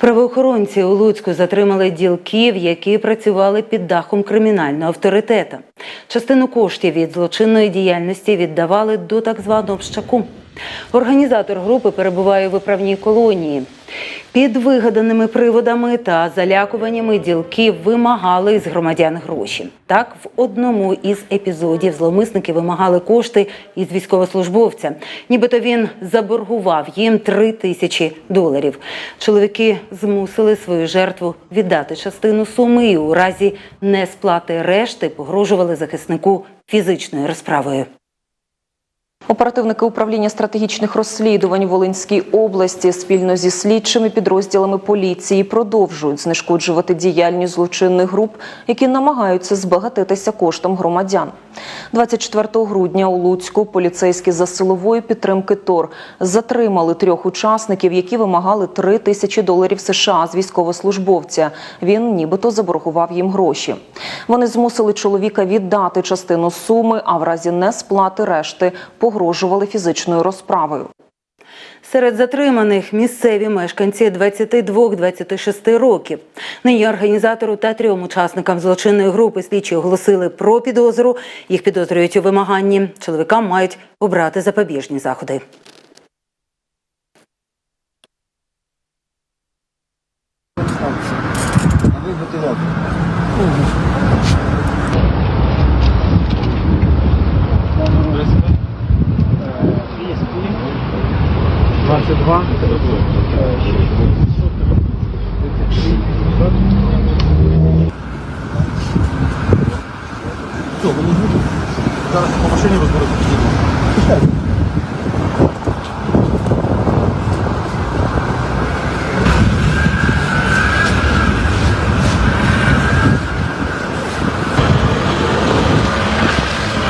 Правоохоронці у Луцьку затримали ділків, які працювали під дахом кримінального авторитета. Частину коштів від злочинної діяльності віддавали до так званого общаку. Організатор групи перебуває у виправній колонії. Під вигаданими приводами та залякуваннями ділки вимагали з громадян гроші. Так, в одному із епізодів зловмисники вимагали кошти із військовослужбовця. Нібито він заборгував їм три тисячі доларів. Чоловіки змусили свою жертву віддати частину суми і у разі несплати решти погрожували захиснику фізичною розправою. Оперативники управління стратегічних розслідувань Волинській області спільно зі слідчими підрозділами поліції продовжують знешкоджувати діяльність злочинних груп, які намагаються збагатитися коштом громадян. 24 грудня у Луцьку поліцейські за силової підтримки ТОР затримали трьох учасників, які вимагали 3 тисячі доларів США з військовослужбовця. Він нібито заборгував їм гроші. Вони змусили чоловіка віддати частину суми, а в разі несплати решти погрожували фізичною розправою. Серед затриманих місцеві мешканці 22-26 років. Нині організатору та трьом учасникам злочинної групи слідчі оголосили про підозру. Їх підозрюють у вимаганні. Чоловікам мають обрати запобіжні заходи. А ви бутилок. Двадцять два. Зараз по машині розберуся.